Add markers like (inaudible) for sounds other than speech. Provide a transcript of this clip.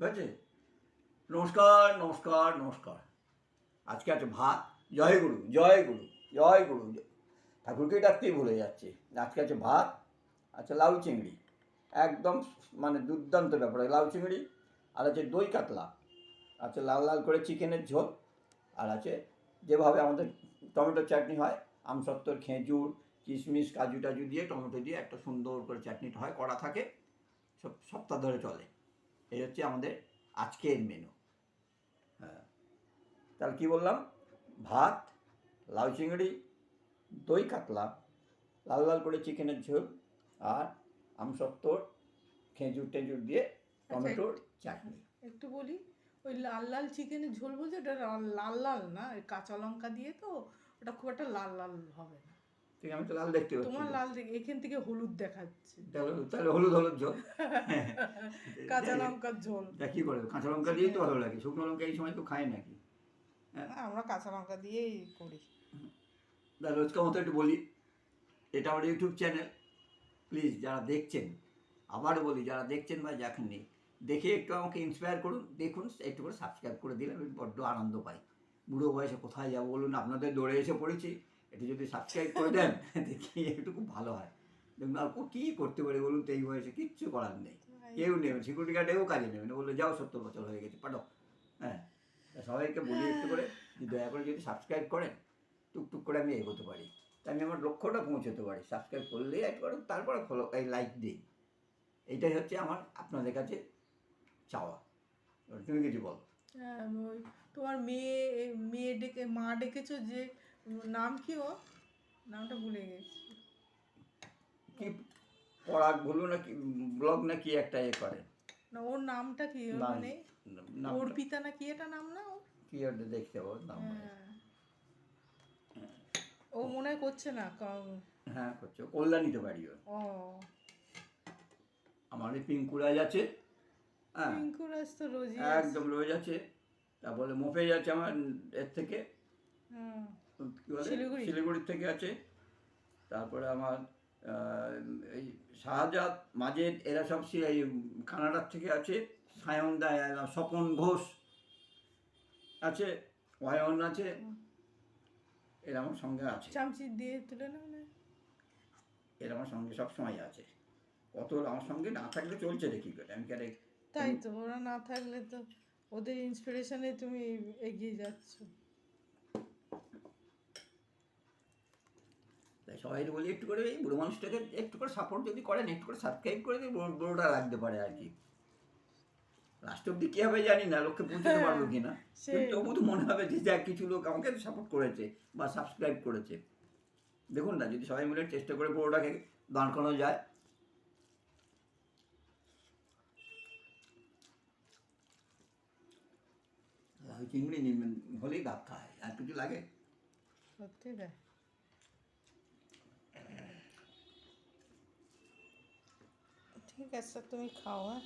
হয়েছে নমস্কার নমস্কার নমস্কার। আজকে আছে ভাত। জয় গুরু জয় গুরু জয় গুরু। ঠাকুরকে ডাকতেই ভুলে যাচ্ছে। আজকে আছে ভাত আচ্ছা লাউ চিংড়ি। একদম মানে দুর্দান্ত ব্যাপার। লাউ চিংড়ি, আর আছে দই কাতলা। আছে লাল লাল করে চিকেনের ঝোল, আর আছে যেভাবে আমাদের টমেটো চাটনি হয় আমসত্তর খেজুর, কিশমিশ, কাজু টাজু দিয়ে, টমেটো দিয়ে একটা সুন্দর করে চাটনিটা হয় করা থাকে, সব সপ্তাহ ধরে চলে। এই হচ্ছে আমাদের আজকের মেনু হ্যাঁ। তাহলে কী বললাম? ভাত লাউ চিংড়ি দই কাতলা লাল লাল করে চিকেনের ঝোল আর আমসত্তর খেজুর টেজুর দিয়ে টমেটোর চাটনি। একটু বলি ওই লাল লাল চিকেনের ঝোল বলছে ওটা লাল- লাল লাল না ওই কাঁচা লঙ্কা দিয়ে তো ওটা খুব একটা লাল লাল হবে না। ঠিক আমি তো লাল দেখতে পাচ্ছি তোমার লাল দেখে এখান থেকে হলুদ দেখাচ্ছে। তাহলে তাহলে হলুদ হলুদ ঝোল। (laughs) কাঁচা লঙ্কার ঝোল। তা কী করে কাঁচা লঙ্কা দিয়েই তো ভালো লাগে শুকনো লঙ্কা এই সময় তো খায় নাকি? না, আমরা কাঁচা লঙ্কা দিয়েই করি। তা রোজকার মতো একটু বলি এটা আমার ইউটিউব চ্যানেল প্লিজ যারা দেখছেন আবার বলি যারা দেখছেন বা দেখেননি দেখে একটু আমাকে ইন্সপায়ার করুন দেখুন একটু করে সাবস্ক্রাইব করে দিলে আমি বড্ড আনন্দ পাই। বুড়ো বয়সে কোথায় যাব বলুন আপনাদের দৌড়ে এসে পড়েছি একটু যদি সাবস্ক্রাইব করে দেন (laughs) দেখি একটু খুব ভালো হয়। দেখুন আর কী করতে পারি বলুন তো এই বয়সে? কিচ্ছু করার নেই। কেউ নেবে সিকিউরিটি গার্ডেও কাজে নেবে না। বলল যাও সত্তর বছর হয়ে গেছে পাঠাও। হ্যাঁ সবাইকে বলি একটু করে যে দয়া করে যদি সাবস্ক্রাইব করেন টুকটুক করে আমি এগোতে পারি। তা আমি আমার লক্ষ্যটা পৌঁছতে পারি। সাবস্ক্রাইব করলেই একবার তারপরে ফলো এই লাইক দিই এইটাই হচ্ছে আমার আপনাদের কাছে চাওয়া। তুমি কিছু বল। হ্যাঁ, তোমার মেয়ে মেয়ে ডেকে মা ডেকেছো যে নাম কি ও? নামটা ভুলে গেছি। কি পড়াক বলুন না কি ব্লগ না কি একটা এ করে? না ওর নামটা কি? ওর না, মানে নামটা- অর্পিতা না কি এটা নাম না ওর? কি একটা দেখতে পাবো নাম হ্যাঁ। ও মনে হয় করছে না হ্যাঁ করছে। কল্যাণীতে বাড়ি ওর। ও। আমার এই পিঙ্কুরাজ আছে। হ্যাঁ। পিঙ্কুরাজ তো রোজই একদম রোজ আছে। তারপরে মোপেজ আছে আমার এর থেকে। হুম। কি বলে? শিলিগুড়ি? থেকে আছে। তারপরে আমার এই শাহজাদ মাজেদ এরা সব এই কানাডার থেকে আছে। সায়ন দা স্বপন ঘোষ আছে অয়ন আছে। এরা আমার সঙ্গে আছে। চামচি দিয়ে তুলে এরা আমার সঙ্গে সব সময় আছে। কত আমার সঙ্গে না থাকলে চলছে রে দেখি করে? আমি কেন তাই তো ওরা না থাকলে তো ওদের ইন্সপিরেশনে তুমি এগিয়ে যাচ্ছ। তাই সবাই বলি একটু করে এই বুড়ো মানুষটাকে একটু করে সাপোর্ট যদি করেন একটু করে সাবস্ক্রাইব করে দিয়ে বড়- বড়োটা রাখতে পারে আর কি। লাস্ট অব্দি কী হবে জানি না লোককে পৌঁছতে পারব কি না তবু তো মনে হবে যে যা কিছু লোক আমাকে সাপোর্ট করেছে বা সাবস্ক্রাইব করেছে। দেখুন না যদি সবাই মিলে চেষ্টা করে বড়োটাকে দাঁড় করানো যায়। চিংড়ি হলেই ভাত খায়। আর কিছু লাগে? সত্যি তাই ঠিক আছে তুমি খাও হ্যাঁ?